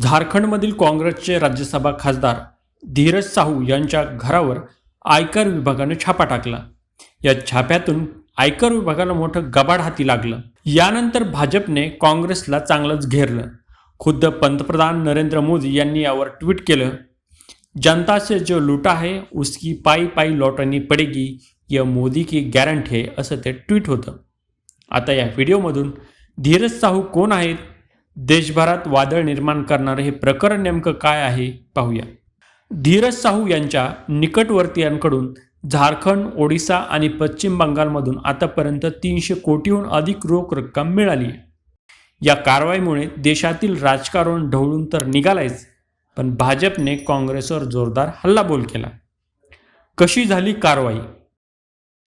झारखंडमधील काँग्रेसचे राज्यसभा खासदार धीरज साहू यांच्या घरावर आयकर विभागाने छापा टाकला. या छाप्यातून आयकर विभागाला मोठं गबाड हाती लागलं. यानंतर भाजपने काँग्रेसला चांगलंच घेरलं. खुद्द पंतप्रधान नरेंद्र मोदी यांनी यावर ट्विट केलं जनता से जो लुटा है उसकी पायी पायी लौटनी पडेगी या मोदी की गॅरंटी आहे असं ते ट्विट होतं. आता या व्हिडिओमधून धीरज साहू कोण आहेत देशभरात वादळ निर्माण करणारं हे प्रकरण नेमकं काय आहे पाहूया. धीरज साहू यांच्या निकटवर्तीयांकडून झारखंड ओडिसा आणि पश्चिम बंगालमधून आतापर्यंत तीनशे कोटीहून अधिक रोख रक्कम मिळाली या कारवाईमुळे देशातील राजकारण ढवळून तर निघालायच पण भाजपने काँग्रेसवर जोरदार हल्लाबोल केला. कशी झाली कारवाई?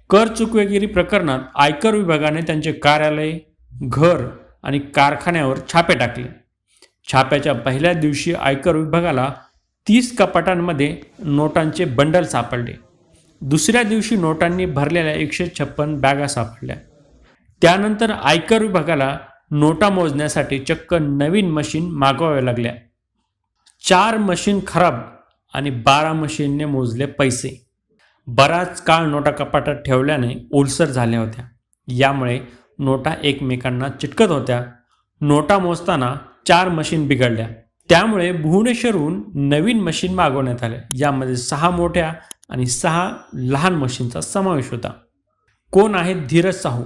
कर चुकवेगिरी प्रकरणात आयकर विभागाने त्यांचे कार्यालय घर आणि कारखान्यावर छापे टाकले. छाप्याच्या पहिल्या दिवशी आयकर विभागाला तीस कपाटांमध्ये नोटांचे बंडल सापडले. दुसऱ्या दिवशी नोटांनी भरलेल्या एकशे छप्पन बॅगा सापडल्या. त्यानंतर आयकर विभागाला नोटा मोजण्यासाठी चक्क नवीन मशीन मागवाव्या लागल्या. चार मशीन खराब आणि बारा मशीनने मोजले पैसे. बराच काळ नोटा कपाटात ठेवल्याने ओलसर झाल्या होत्या. यामुळे नोटा एकमेकांना चिटकत होत्या. नोटा मोजताना चार मशीन बिघडल्या. त्यामुळे भुवनेश्वरहून नवीन मशीन मागवण्यात आल्या यामध्ये सहा मोठ्या आणि सहा लहान मशीनचा समावेश होता. कोण आहेत धीरज साहू?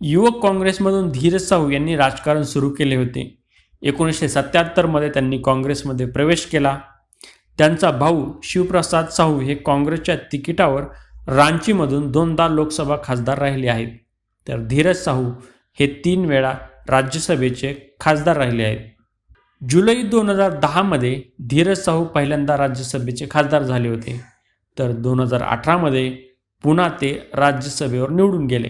युवक काँग्रेसमधून धीरज साहू यांनी राजकारण सुरू केले होते. एकोणीसशे सत्याहत्तरमध्ये त्यांनी काँग्रेसमध्ये प्रवेश केला. त्यांचा भाऊ शिवप्रसाद साहू हे काँग्रेसच्या तिकिटावर रांचीमधून दोनदा लोकसभा खासदार राहिले आहेत. तर धीरज साहू हे तीन वेळा राज्यसभेचे खासदार राहिले आहेत. जुलै दोन हजार दहामध्ये धीरज साहू पहिल्यांदा राज्यसभेचे खासदार झाले होते. तर दोन हजार अठरामध्ये पुन्हा ते राज्यसभेवर निवडून गेले.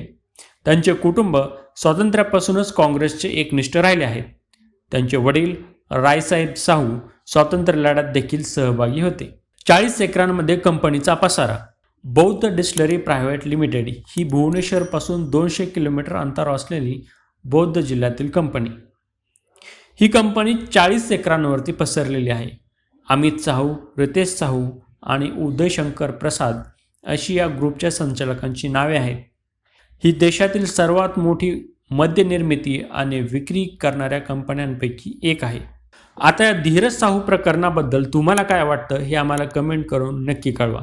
त्यांचे कुटुंब स्वातंत्र्यापासूनच काँग्रेसचे एकनिष्ठ राहिले आहेत. त्यांचे वडील रायसाहेब साहू स्वातंत्र्य लढ्यात देखील सहभागी होते. चाळीस एकरांमध्ये कंपनीचा पसारा बौद्ध डिस्लरी प्रायव्हेट लिमिटेड ही भुवनेश्वरपासून दोनशे किलोमीटर अंतरावर असलेली बौद्ध जिल्ह्यातील कंपनी. ही कंपनी चाळीस एकरांवरती पसरलेली आहे. अमित साहू रितेश साहू आणि उदयशंकर प्रसाद अशी या ग्रुपच्या संचालकांची नावे आहेत. ही देशातील सर्वात मोठी मद्यनिर्मिती आणि विक्री करणाऱ्या कंपन्यांपैकी एक आहे. आता या धीरज साहू प्रकरणाबद्दल तुम्हाला काय वाटतं हे आम्हाला कमेंट करून नक्की कळवा.